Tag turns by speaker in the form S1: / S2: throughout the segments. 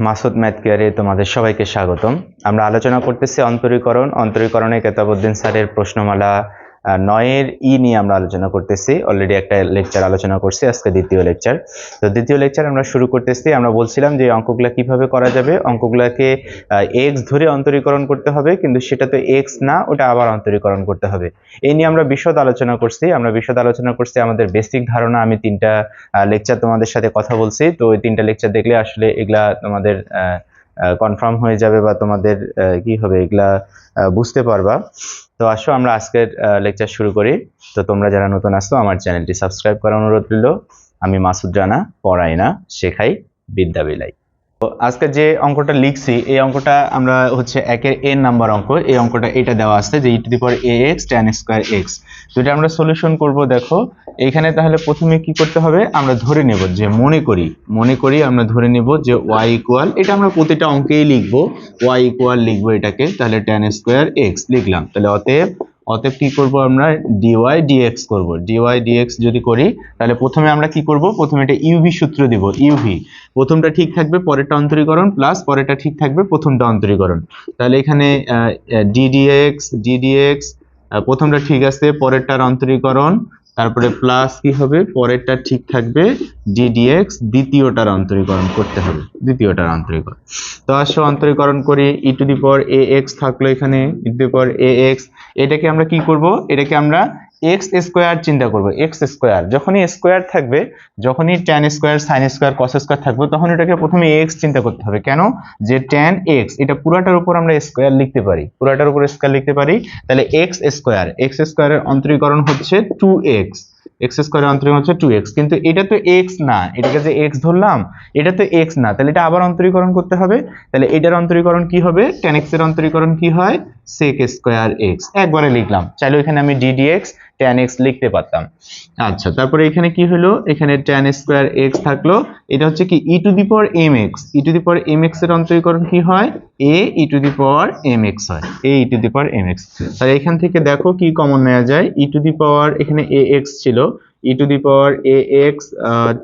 S1: Masud math কেয়ারে তোমাদের সবাইকে স্বাগতম। আমরা আলোচনা করতেছি অন্তরীকরণ। অন্তরীকরণে কেতাবুদ্দিন স্যারের প্রশ্নমালা নয়ের ই নিয়ে আমরা আলোচনা করতেছি। অলরেডি একটা লেকচার আলোচনা করছি, আজকে দ্বিতীয় লেকচার তো দ্বিতীয় লেকচার আমরা শুরু করতেছি। আমরা বলছিলাম যে অঙ্কগুলা কীভাবে করা যাবে, অঙ্কগুলাকে এক্স ধরে অন্তরীকরণ করতে হবে, কিন্তু সেটা তো এক্স না, ওটা আবার অন্তরীকরণ করতে হবে। এই নিয়ে আমরা বিশদ আলোচনা করছি। আমরা বিশদ আলোচনা করছি, আমাদের বেসিক ধারণা, আমি তিনটা লেকচার তোমাদের সাথে কথা বলছি। তো ওই তিনটা লেকচার দেখলে আসলে এগুলা তোমাদের কনফার্ম হয়ে যাবে বা তোমাদের কি হবে এগুলা বুঝতে পারবা। তো আসো, আমরা আজকের লেকচার শুরু করি। তো তোমরা যারা নতুন আসছো, আমার চ্যানেলটি সাবস্ক্রাইব করার অনুরোধ রইল। আমি মাসুদ রানা পড়াই না শেখাই বিদ্যা বিলাই আজকে যে অঙ্কটা লিখছি, এই অঙ্কটা আমরা হচ্ছে একের এন নাম্বার অঙ্ক। এই অঙ্কটা এটা দেওয়া আছে যে e to the power a x tan square x এটা আমরা সলিউশন করব, দেখো। এখানে তাহলে প্রথমে কি করতে হবে? আমরা ধরে নেব যে মনে করি মনে করি আমরা ধরে নেব যে ওয়াই ইকুয়াল এটা আমরা প্রতিটা অঙ্কেই লিখব। ওয়াই ইকুয়াল লিখব এটাকে, তাহলে ট্যান স্কোয়ার এক্স লিখলাম। তাহলে অতএব অতএব কি করব আমরা? ডিওয়াই ডিএক্স করব। ডিওয়াই ডিএক্স যদি করি, তাহলে প্রথমে আমরা কি করব? প্রথমে এটা ইউভি সূত্র দিব ইউভি প্রথমটা ঠিক থাকবে পরেরটা অন্তরীকরণ প্লাস পরেরটা ঠিক থাকবে প্রথমটা অন্তরীকরণ। তাহলে এখানে ডিডিএক্স ডিডিএক্স প্রথমটা ঠিক আছে, পরেরটার অন্তরীকরণ তারপরে প্লাস কি হবে? পরেরটা ঠিক থাকবে ডিডিএক্স দ্বিতীয়টার অন্তরীকরণ করতে হবে। দ্বিতীয়টার অন্তরীকরণ। তো আসো, অন্তরীকরণ করি। ই to the power a x থাকল এখানে। ই to the power a x এটাকে আমরা কি করব? এটাকে আমরা এক্স স্কোয়ার চিন্তা করব এক্স স্কোয়ার যখনই স্কোয়ার থাকবে, যখনই tan square sine square cos square থাকবে, তখন এটাকে প্রথমে এক্স চিন্তা করতে হবে। কেন? যে ট্যান এক্স এটা পুরাটার উপর আমরা স্কোয়ার লিখতে পারি। পুরাটার উপর স্কোয়ার লিখতে পারি। তাহলে এক্স স্কোয়ার এক্স স্কোয়ারের অন্তরীকরণ হচ্ছে টু এক্স এক্স স্কোয়ারের অন্তরীকরণ হচ্ছে টু এক্স কিন্তু এটা তো এক্স না, এটাকে যে এক্স ধরলাম, এটা তো এক্স না, তাহলে এটা আবার অন্তরীকরণ করতে হবে, তাহলে এটার অন্তরীকরণ কি হবে টেন এক্সের অন্তরীকরণ কি হয় সেক স্কোয়ার এক্স একবারে লিখলাম, চাইলে এখানে আমি ডিডিএক্স ট্যান এক্স লিখতে পারতাম। আচ্ছা তারপরে এখানে কি হলো? এখানে ট্যান স্কোয়ার এক্স থাকল। এটা হচ্ছে কি? E to the power m x e to the power m এর অন্তরীকরণ কি হয়? A e to the power m x হয়। A e to the power m x তাহলে এখান থেকে দেখো কি কমন নেওয়া যায়? ই টু দি পাওয়ার এখানে এ এক্স ছিল। E to the power a x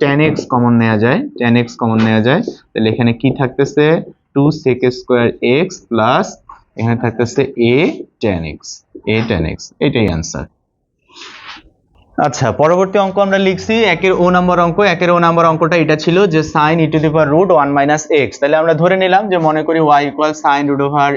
S1: tan x common নেওয়া যায়। টেন এক্স কমন নেওয়া যায়। তাহলে এখানে কি থাকতেছে? Two sec square x plus এখানে থাকতেছে a tan x a tan x এটাই অ্যান্সার আচ্ছা পরবর্তী অঙ্ক আমরা লিখছি, একের ও নাম্বার অঙ্ক, একের ও নাম্বার অঙ্কটা এটা ছিল যে sine e to the power root one minus x তাহলে আমরা ধরে নিলাম যে মনে করি y equal sine root over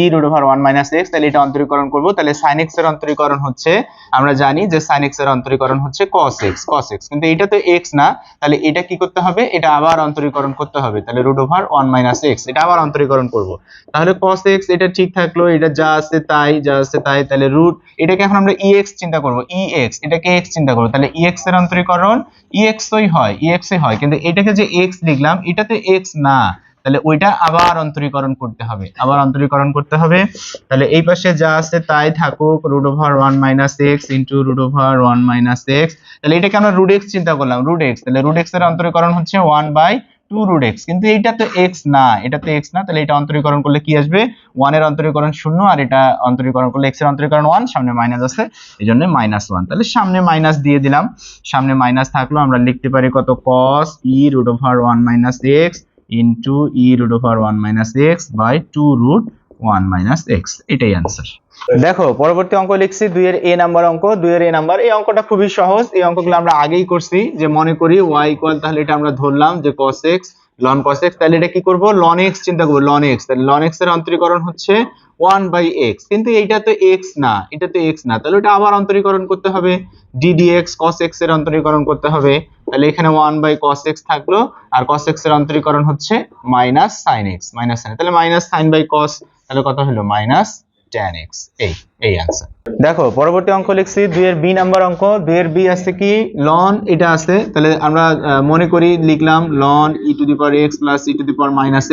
S1: e root over one minus x তাহলে এটা অন্তরীকরণ করব। তাহলে সাইন এক্সের অন্তরীকরণ হচ্ছে, আমরা জানি যে সাইন এক্সের অন্তরীকরণ হচ্ছে কস এক্স কস এক্স কিন্তু এটা তো এক্স না, তাহলে এটা কি করতে হবে? এটা আবার অন্তরীকরণ করতে হবে, তাহলে root over one minus x এটা আবার অন্তরীকরণ করব। তাহলে কস এক্স এটা ঠিক থাকল, এটা যা আছে তাই, যা আছে তাই, তাহলে রুট এটাকে এখন আমরা ex চিন্তা করব ex এটাকে x চিন্তা করো, তাহলে ইএক্স এর অন্তরীকরণ ইএক্সই ই হয় ইএক্স এ হয়। কিন্তু এটাকে যে এক্স লিখলাম, এটাতে এক্স না। তাহলে ওইটা আবার অন্তরীকরণ করতে হবে। আবার অন্তরীকরণ করতে হবে। তাহলে এই পাশে যা আছে তাই থাকুক root over one minus x into root over one minus x তাহলে এটাকে আমরা রুট এক্স চিন্তা করলাম রুট এক্স তাহলে রুট এক্সের অন্তরীকরণ হচ্ছে one by two root x কিন্তু এইটা তো এক্স না, এটা তো এক্স না, তাহলে এটা অন্তরীকরণ করলে কি আসবে? ওয়ানের অন্তরীকরণ শূন্য আর এটা অন্তরীকরণ করলে এক্সের অন্তরীকরণ ওয়ান সামনে মাইনাস আছে এই জন্য মাইনাস ওয়ান তাহলে সামনে মাইনাস দিয়ে দিলাম। সামনে মাইনাস থাকল, আমরা লিখতে পারি কত? Cos e root over one minus x into e root over one minus x by two root one minus x এটাই অ্যান্সার দেখো, পরবর্তী অঙ্ক লিখছি, দুইয়ের এ নাম্বার অঙ্ক, দুইয়ের এ নাম্বার এই অঙ্কটা খুবই সহজ, এই অঙ্কগুলো আমরা আগেই করছি, যে মনে করি ওয়াই ইকুয়াল তাহলে এটা আমরা ধরলাম যে কস x ln cos x, তাহলে এটা কি করব? ln x চিন্তা করব, ln x তাহলে ln x এর অন্তরীকরণ হচ্ছে 1 বাই x কিন্তু এইটা তো x না, এটা তো x না। তাহলে এটা আবার অন্তরীকরণ করতে হবে। ddx cos x এর অন্তরীকরণ করতে হবে। তাহলে এখানে 1 বাই cos x থাকল, আর cos x এর অন্তরীকরণ হচ্ছে minus sin x minus sin তাহলে মাইনাস sin বাই cos, তাহলে কত হলো? মাইনাস tan x, এই এই অ্যান্সার দেখো, পরবর্তী অঙ্ক লিখছি, দুইয়ের বি নাম্বার অঙ্ক, দুইয়ের বি আছে কি? লন এটা আছে তাহলে আমরা মনে করি লিখলাম ln e to the power plus e to the power minus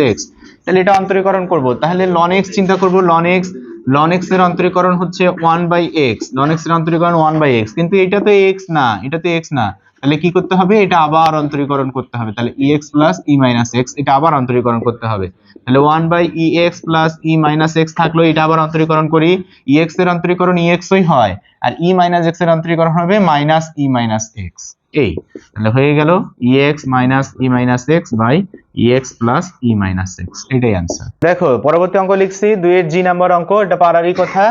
S1: তাহলে এটা অন্তরীকরণ করব। তাহলে লন এক্স চিন্তা করব লন এক্স লন এক্সের অন্তরীকরণ হচ্ছে ওয়ান বাই এক্স লন এক্সের অন্তরীকরণ ওয়ান বাই এক্স কিন্তু এটা তো এক্স না, এটা তো এক্স না। তাহলে কি করতে হবে? এটা আবার অন্তরীকরণ করতে হবে। তাহলে প্লাস ই মাইনাস এক্স এটা আবার অন্তরীকরণ করতে হবে। তাহলে one by e plus e minus x থাকল, এটা আবার অন্তরীকরণ করি। ই এক্সের অন্তরীকরণ ই এক্সই হয়, আর ই মাইনাস এক্সের অন্তরীকরণ হবে মাইনাস ই মাইনাস এক্স এই, তাহলে হয়ে গেল e x minus e minus x by e x plus e minus x এটাই অ্যান্সার দেখো, পরবর্তী অঙ্ক লিখছি, দুইয়ের জি নাম্বার অঙ্ক, এটা পারারই কথা।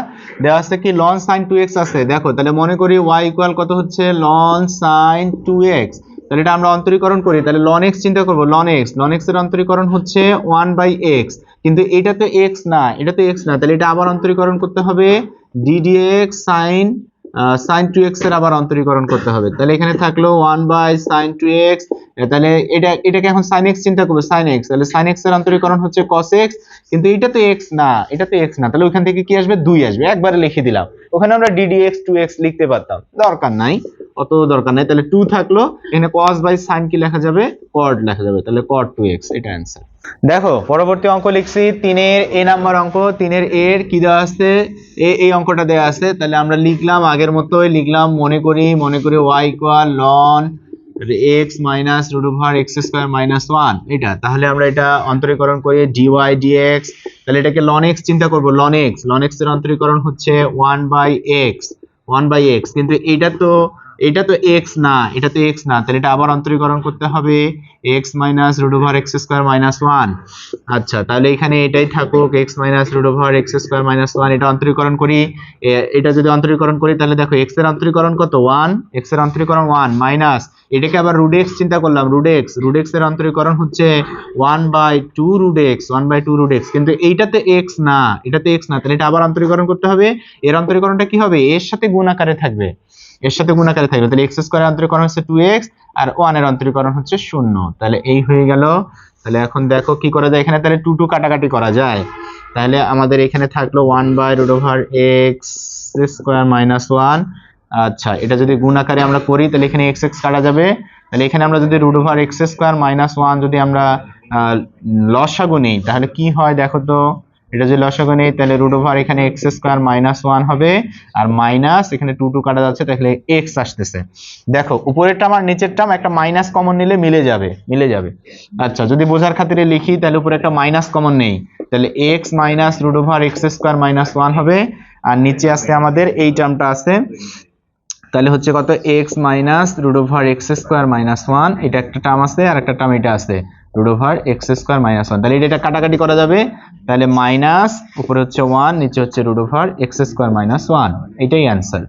S1: দেওয়া আছে কি লন সাইন টু এক্স আছে। দেখো, তাহলে মনে করি ওয়াই কত হচ্ছে? লন সাইন টু এক্স তাহলে এটা আমরা অন্তরীকরণ করি, তাহলে লন এক্স চিন্তা করব লন এক্স লন এক্সের অন্তরীকরণ হচ্ছে ওয়ান বাই এক্স কিন্তু এটা তো এক্স না, এটা তো এক্স না, তাহলে এটা আবার অন্তরীকরণ করতে হবে ডিডিএক্স সাইন সাইন টু এক্সের আবার অন্তরীকরণ করতে হবে। তাহলে এখানে থাকল one by sine two x তাহলে এটা, এটাকে এখন সাইন এক্স চিন্তা করব সাইন এক্স তাহলে সাইন এক্সের অন্তরীকরণ হচ্ছে কস এক্স কিন্তু এটা তো এক্স না, এটা তো এক্স না। তাহলে ওখান থেকে কি আসবে? দুই আসবে। একবারে লিখে দিলাম। ওখানে আমরা ডিডিএক্স টু এক্স লিখতে পারতাম। দরকার নাই, অত দরকার নাই। তাহলে টু থাকল, এখানে cos বাই sin কি লেখা যাবে? cot লেখা যাবে। তাহলে cot 2x এটা অ্যান্সার দেখো, পরবর্তী অঙ্ক লিখছি, তিনের এ নাম্বার অঙ্ক, তিনের এর কি দেওয়া আছে? এ, এই অঙ্কটা দেওয়া আছে। তাহলে আমরা লিখলাম, আগের মতোই লিখলাম, মনে করি মনে করি y equal ln x minus root over x square minus one এটা, তাহলে আমরা এটা অন্তরীকরণ করি dy dx তাহলে এটাকে লন x চিন্তা করব লন x লন এর অন্তরীকরণ হচ্ছে one by x one by x কিন্তু এটা তো এটা তো x না, এটা তো x না, তাহলে এটা আবার অন্তরীকরণ করতে হবে x minus root over x square minus one আচ্ছা তাহলে এখানে এটাই থাকুক, x minus root over x square minus one এটা অন্তরীকরণ করি। এটা যদি অন্তরীকরণ করি, তাহলে দেখো x এর অন্তরীকরণ কত? ওয়ান x এর অন্তরীকরণ ওয়ান মাইনাস এটাকে আবার এক্স চিন্তা করলাম এক্স রুট এক্সের অন্তরীকরণ হচ্ছে one by two root x one by two root x কিন্তু এইটাতে এক্স না, এটাতে এক্স না, তাহলে এটা আবার অন্তরীকরণ করতে হবে। এর অন্তরীকরণটা কি হবে? এর সাথে গুণ আকারে থাকবে। এর সাথে গুণ আকারে থাকবে তাহলে এক্স স্কোয়ারের অন্তরীকরণ হচ্ছে টু এক্স আর ওয়ানের অন্তরীকরণ হচ্ছে শূন্য। তাহলে এই হয়ে গেল। তাহলে এখন দেখো কি করা যায় এখানে? তাহলে টু টু কাটাকাটি করা যায়। তাহলে আমাদের এখানে থাকল one by root over x square minus one আচ্ছা এটা যদি গুণ আকারে আমরা করি, তাহলে এখানে এক্স এক্স কাটা যাবে। তাহলে এখানে আমরা যদি root over x square minus one যদি আমরা লসাগু নেই, তাহলে কি হয় দেখো তো? এটা যদি লসাগু নেই, তাহলে রুট ওভার এখানে এক্স স্কোয়ার মাইনাস ওয়ান হবে, আর মাইনাস এখানে টু টু কাটা যাচ্ছে, তাহলে এক্স আসতেছে। দেখো, উপরেরটা আমার নিচেরটা একটা মাইনাস কমন নিলে মিলে যাবে মিলে যাবে। আচ্ছা যদি বোঝার খাতিরে লিখি, তাহলে উপরে একটা মাইনাস কমন নেই। তাহলে x minus root over x square minus one হবে, আর নিচে আছে আমাদের এই টার্মটা আছে। তাহলে হচ্ছে কত? X minus root over x square minus one এটা একটা টার্ম আছে, আর একটা টার্ম এটা আছে। Root over x square minus one তাহলে এটা কাটাকাটি করা যাবে। তাহলে মাইনাস উপরে হচ্ছে ওয়ান নিচে হচ্ছে root over x square minus one এটাই অ্যান্সার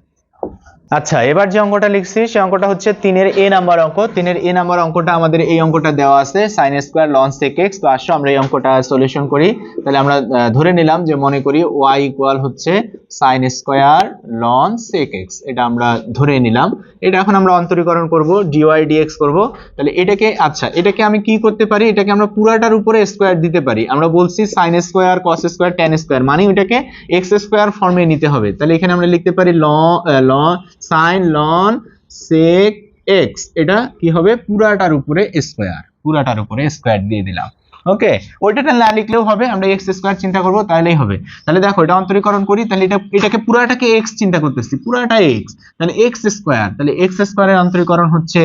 S1: আচ্ছা এবার যে অঙ্কটা লিখছি সেই অঙ্কটা হচ্ছে তিনের এ নাম্বার অঙ্ক। তিনের এ নাম্বার অঙ্কটা আমাদের এই অঙ্কটা দেওয়া আছে sine square ln sec x তো আসো, আমরা এই অঙ্কটা সলিউশন করি। তাহলে আমরা ধরে নিলাম যে মনে করি ওয়াই ইকুয়াল হচ্ছে sine square ln sec x এটা আমরা ধরে নিলাম। এটা এখন আমরা অন্তরীকরণ করব ডিওয়াই ডিএক্স করব। তাহলে এটাকে আচ্ছা এটাকে আমি কি করতে পারি? এটাকে আমরা পুরাটার উপরে স্কোয়ার দিতে পারি। আমরা বলছি sine square cos square tan square মানে ওইটাকে এক্স স্কোয়ার ফর্মে নিতে হবে। তাহলে এখানে আমরা লিখতে পারি ল ল সাইন লন সেক এক্স এটা কি হবে? পুরাটার উপরে স্কোয়ার পুরাটার উপরে স্কোয়ার দিয়ে দিলাম। ওকে ওইটাটা না লিখলেও হবে। আমরা এক্স স্কোয়ার চিন্তা করব, তাহলেই হবে। তাহলে দেখো, এটা অন্তরীকরণ করি, তাহলে এটা এটাকে পুরাটাকে এক্স চিন্তা করতেছি। পুরাটা এক্স তাহলে এক্স স্কোয়ার তাহলে এক্স স্কোয়ারের অন্তরীকরণ হচ্ছে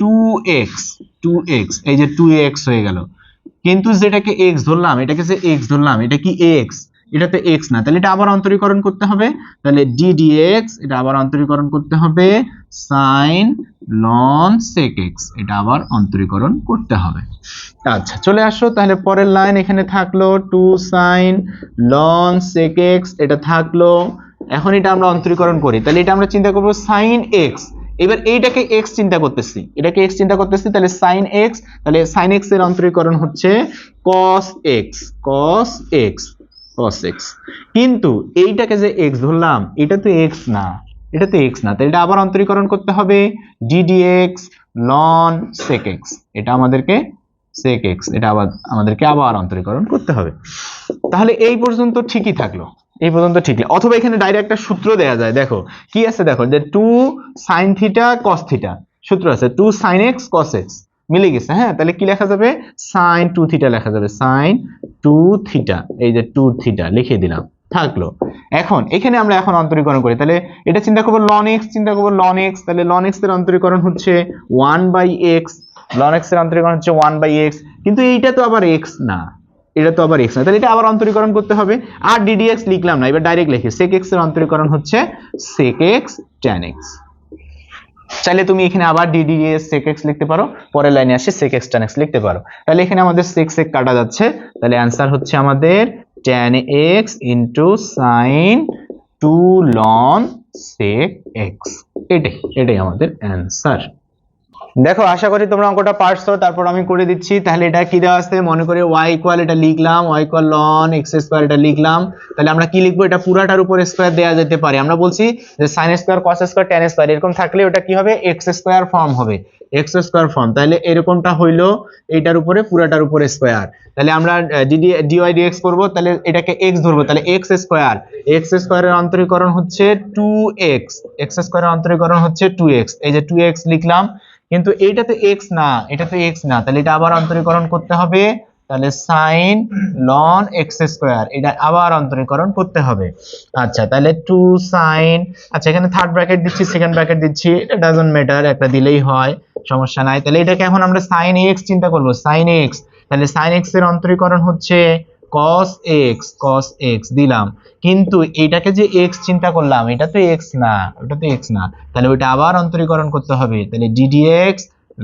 S1: টু এক্স টু এক্স এই যে টু এক্স হয়ে গেল। কিন্তু যেটাকে এক্স ধরলাম, এটাকে যে এক্স ধরলাম, এটা কি এক্স এটা তো এক্স না, তাহলে এটা আবার অন্তরীকরণ করতে হবে। তাহলে ডি ডি এক্স এটা আবার অন্তরীকরণ করতে হবে। সাইন লন সেক এক্স এটা আবার অন্তরীকরণ করতে হবে। আচ্ছা চলে আসো, তাহলে পরের লাইন এখানে থাকল two sine ln sec x এটা থাকল। এখন এটা আমরা অন্তরীকরণ করি, তাহলে এটা আমরা চিন্তা করব সাইন এক্স এবার এইটাকে এক্স চিন্তা করতেছি, এটাকে এক্স চিন্তা করতেছি, তাহলে সাইন এক্স তাহলে সাইন এক্সের অন্তরীকরণ হচ্ছে cos x cos x cos x কিন্তু এইটাকে যে এক্স ধরলাম, এটা তো এক্স না, এটা তো এক্স না। তাহলে এটা আবার অন্তরীকরণ করতে হবে ddx ln sec x এটা আমাদেরকে sec x, এটা আবার আমাদেরকে আবার অন্তরীকরণ করতে হবে। তাহলে এই পর্যন্ত ঠিকই থাকল, এই পর্যন্ত ঠিক অথবা এখানে ডাইরেক্ট একটা সূত্র দেয়া যায়, দেখো, কি আছে দেখো, যে two sine theta cos theta সূত্র আছে two sine x cos x মিলে গেছে হ্যাঁ? তাহলে কি লেখা যাবে? সাইন টু থিটা লেখা যাবে। সাইন টু থিটা এই যে টু থিটা লিখে দিলাম। থাকল। এখন, এখানে আমরা এখন অন্তরীকরণ করি। তাহলে এটা চিন্তা করব লন এক্স চিন্তা করব লন তাহলে লন এর অন্তরীকরণ হচ্ছে ওয়ান বাই এক্স লন এর অন্তরীকরণ হচ্ছে ওয়ান বাই এক্স কিন্তু এইটা তো আবার এক্স না। এটা তো আবার এক্স না। তাহলে এটা আবার অন্তরীকরণ করতে হবে। আর ডিডিএক্স লিখলাম না, এবার ডাইরেক্ট লিখি। সেক এক্সের অন্তরীকরণ হচ্ছে সেক এক্স ট্যান এক্স চাইলে তুমি এখানে আবার ডিডিএস সেক এক্স লিখতে পারো, পরের লাইনে আসে সেক এক্স ট্যান এক্স লিখতে পারো। তাহলে এখানে আমাদের সেক সেক কাটা যাচ্ছে। তাহলে অ্যান্সার হচ্ছে আমাদের tan x into sine two ln sec x এটাই এটাই আমাদের অ্যান্সার দেখো, আশা করি তোমরা অঙ্কটা পারছ, তারপর আমি করে দিচ্ছি। তাহলে এটা কি দেওয়া আছে? মনে করে y ইকুয়াল এটা লিখলাম, y equal ln x square এটা লিখলাম। তাহলে আমরা কি লিখব? এটা পুরাটার উপর স্কয়ার দেওয়া যেতে পারে। আমরা বলছি যে sin square cos square tan square এরকম থাকলে ওটা কি হবে? x স্কয়ার ফর্ম হবে। x স্কয়ার ফর্ম তাহলে এরকমটা হইল এটার উপরে, পুরাটার উপরে স্কয়ার তাহলে আমরা ডিডি dy dx করব, তাহলে এটাকে x ধরবো। তাহলে x স্কয়ার x স্কয়ারের অন্তরীকরণ হচ্ছে 2x x স্কয়ারের অন্তরীকরণ হচ্ছে 2x এই যে 2x লিখলাম কিন্তু এইটা তো x না, এটা তো x না, তাহলে এটা আবার অন্তরীকরণ করতে হবে, তাহলে sin ln x স্কয়ার এটা আবার অন্তরীকরণ করতে হবে। আচ্ছা তাহলে 2 sin আচ্ছা এখানে থার্ড ব্র্যাকেট দিচ্ছি সেকেন্ড ব্র্যাকেট দিচ্ছি এটা ডাজন্ট ম্যাটার একটা দিলেই হয়, সমস্যা নাই। তাহলে এটাকে এখন আমরা sin x চিন্তা করব, sin x তাহলে sin x এর অন্তরীকরণ হচ্ছে cos x cos x দিলাম। কিন্তু এটাকে যে x চিন্তা করলাম, এটা তো x না, ওটা তো x না। তাহলে ওইটা আবার অন্তরীকরণ করতে হবে। তাহলে ddx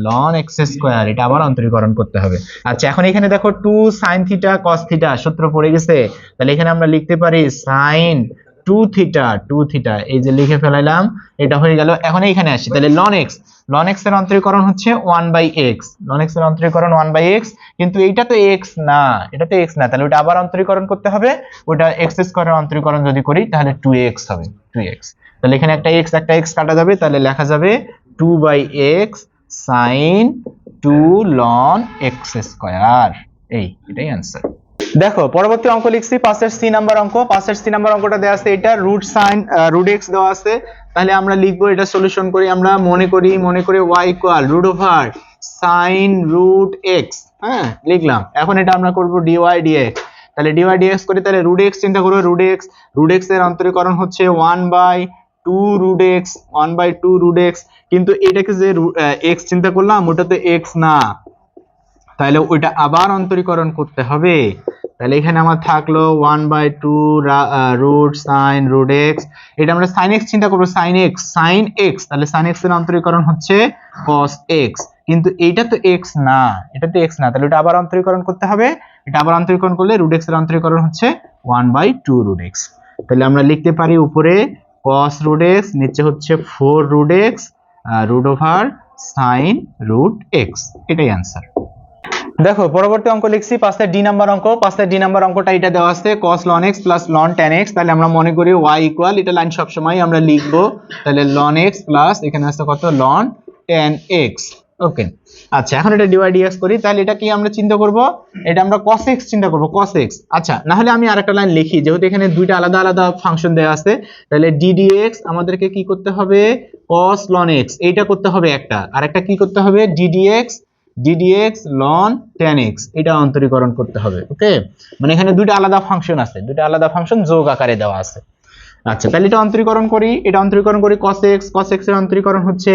S1: ln x স্কয়ার এটা আবার অন্তরীকরণ করতে হবে। আচ্ছা এখন এখানে দেখো 2 sin থিটা cos থিটা সূত্র পড়ে গেছে। তাহলে এখানে আমরা লিখতে পারি sin 2 থিটা 2 থিটা এই যে লিখে ফেলাইলাম, এটা হয়ে গেল। এখন এখানে আসি। তাহলে ln x ln x এর অন্তরীকরণ হচ্ছে 1 বাই x ln x এর অন্তরীকরণ 1 বাই x, কিন্তু এইটা তো x না। এটা তো x না। তাহলে ওটা আবার অন্তরীকরণ করতে হবে। ওটা x স্কয়ারের অন্তরীকরণ যদি করি, তাহলে 2x হবে। 2x তাহলে এখানে একটা x একটা x কাটা যাবে। তাহলে লেখা যাবে 2 by x sin 2 ln x square এই, এটাই অ্যান্সার দেখো, পরবর্তী অঙ্ক লিখছি পাঁচের সি নাম্বার অঙ্ক। পাঁচের সি নাম্বার অঙ্কটা দেওয়া আছে, এটা রুট সাইন রুট এক্স দেওয়া আছে। তাহলে আমরা লিখব, এটা সলিউশন করি আমরা, মনে করি মনে করি y equal root over sine root x হ্যাঁ লিখলাম। এখন এটা আমরা করব dy dx তাহলে dy dx করি, তাহলে রুট এক্স চিন্তা করব রুট এক্স রুট এক্সের অন্তরীকরণ হচ্ছে 1 by two root x one by two root x কিন্তু এটাকে যে এক্স চিন্তা করলাম ওটা তো এক্স না। তাহলে ওইটা আবার অন্তরীকরণ করতে হবে। তাহলে এখানে আমার থাকল one by two root sine root x এটা আমরা সাইন এক্স চিন্তা করব সাইন এক্স সাইন এক্স তাহলে সাইন এক্সের অন্তরীকরণ হচ্ছে কস এক্স কিন্তু এটা তো এক্স না, এটা তো এক্স না। তাহলে এটা আবার অন্তরীকরণ করতে হবে। এটা আবার অন্তরীকরণ করলে রুট এক্সের অন্তরীকরণ হচ্ছে one by two root x তাহলে আমরা লিখতে পারি উপরে কস root এক্স নিচে হচ্ছে 4 root x root over sine root x এটাই অ্যান্সার দেখো, পরবর্তী অঙ্ক লিখছি পাঁচটা ডি নাম্বার অঙ্ক পাঁচটা ডি নাম্বার অঙ্কটা এটা দেওয়া আছে, cos ln x plus ln tan x, তাহলে আমরা মনে করি y ইকুয়াল এটা লাইন সবসময় আমরা লিখব, তাহলে ln x প্লাস এখানে আছে কত? ln tan x ওকে আচ্ছা এখন এটা ডিভাইড ডিএক্স করি, তাহলে এটা কি আমরা চিন্তা করব? এটা আমরা cos x চিন্তা করব, cos x আচ্ছা না হলে আমি আরেকটা লাইন লিখি, যেহেতু এখানে দুইটা আলাদা আলাদা ফাংশন দেওয়া আছে, তাহলে ddx আমাদেরকে কি করতে হবে? cos ln x, এইটা করতে হবে একটা আর একটা কি করতে হবে? ddx ddx ln tan x, এটা অন্তরীকরণ করতে হবে ওকে মানে এখানে দুইটা আলাদা ফাংশন আছে, দুইটা আলাদা ফাংশন যোগ আকারে দেওয়া আছে। আচ্ছা তাহলে এটা অন্তরীকরণ করি, এটা অন্তরীকরণ করি cos x cos x এর অন্তরীকরণ হচ্ছে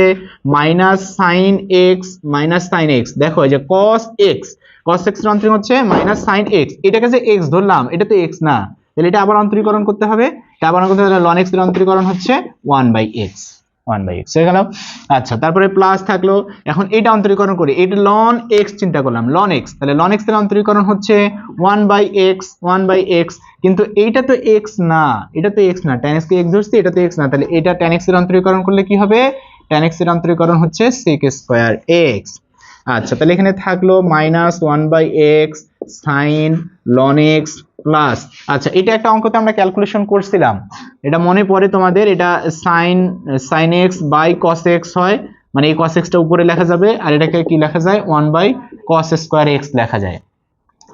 S1: minus sin x minus sin x দেখো, এই যে cos x cos x এর অন্তরীকরণ হচ্ছে মাইনাস sin x এটাকে যে x ধরলাম, এটা তো x না। তাহলে এটা আবার অন্তরীকরণ করতে হবে, এটা আবার ln x এর অন্তরীকরণ হচ্ছে 1 বাই x 1 বাই এক্স হয়ে গেল। আচ্ছা তারপরে প্লাস থাকল। এখন এটা অন্তরীকরণ করি। এটা লন এক্স চিন্তা করলাম। লন এক্স তাহলে লন x এর অন্তরীকরণ হচ্ছে 1 by x one by x কিন্তু এইটা তো এক্স না, এটা তো এক্স না। tan x কে x ধরছি, এটা তো এক্স না। তাহলে এটা এর অন্তরীকরণ করলে কি হবে? x এর অন্তরীকরণ হচ্ছে sec স্কোয়ার এক্স আচ্ছা তাহলে এখানে থাকল minus one by x sine ln x plus আচ্ছা এটা একটা অঙ্কতে আমরা ক্যালকুলেশন করছিলাম। এটা মনে পড়ে তোমাদের, এটা sine sine x by cos x হয়। মানে এই কস এক্সটা উপরে লেখা যাবে, আর এটাকে কি লেখা যায়? One by cos square x লেখা যায়।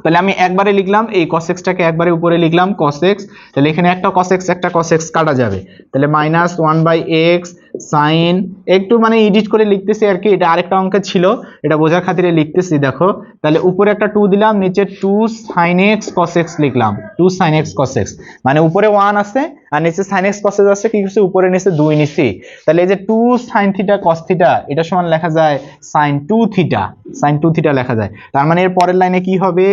S1: তাহলে আমি একবারে লিখলাম, এই cos x টাকে একবারে উপরে লিখলাম, cos x তাহলে এখানে একটা cos x, একটা cos x কাটা যাবে। তাহলে minus one by x sine, একটু মানে এডিট করে লিখতেছি আর কি, এটা আরেকটা অঙ্ক ছিল, এটা বোঝার খাতিরে লিখতেছি, দেখো। তাহলে উপরে একটা টু দিলাম, নিচে টু সাইন এক্স x লিখলাম টু সাইন এক্স x মানে উপরে ওয়ান আছে, আর নিচে সাইন এক্স cos আছে, কি করছে? উপরে নিচে দুই নিছি। তাহলে এই যে two sine theta cos theta এটা সমান লেখা যায় sine two theta sine two theta লেখা যায়। তার মানে এর পরের লাইনে কি হবে?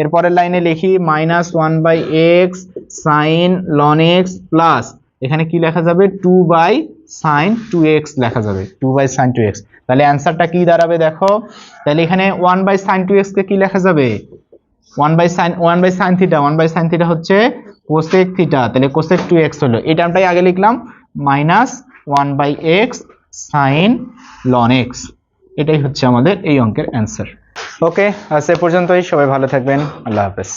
S1: এর পরের লাইনে লিখি minus one by x sine ln x plus এখানে কি লেখা যাবে? Two by
S2: sine two x লেখা যাবে two by sine two x তাহলে অ্যান্সারটা কি দাঁড়াবে দেখো? তাহলে এখানে ওয়ান বাই সাইন টু এক্সকে কি লেখা যাবে? One by sine one by sine theta one by sine theta হচ্ছে কোসেক থিটা তাহলে কোসেক টু এক্স হলো। এই টার্মটাই আগে লিখলাম minus one by x sine ln x এটাই হচ্ছে আমাদের এই অঙ্কের অ্যান্সার
S1: ওকে এ পর্যন্তই, সবাই ভালো থাকবেন, আল্লাহ হাফেজ।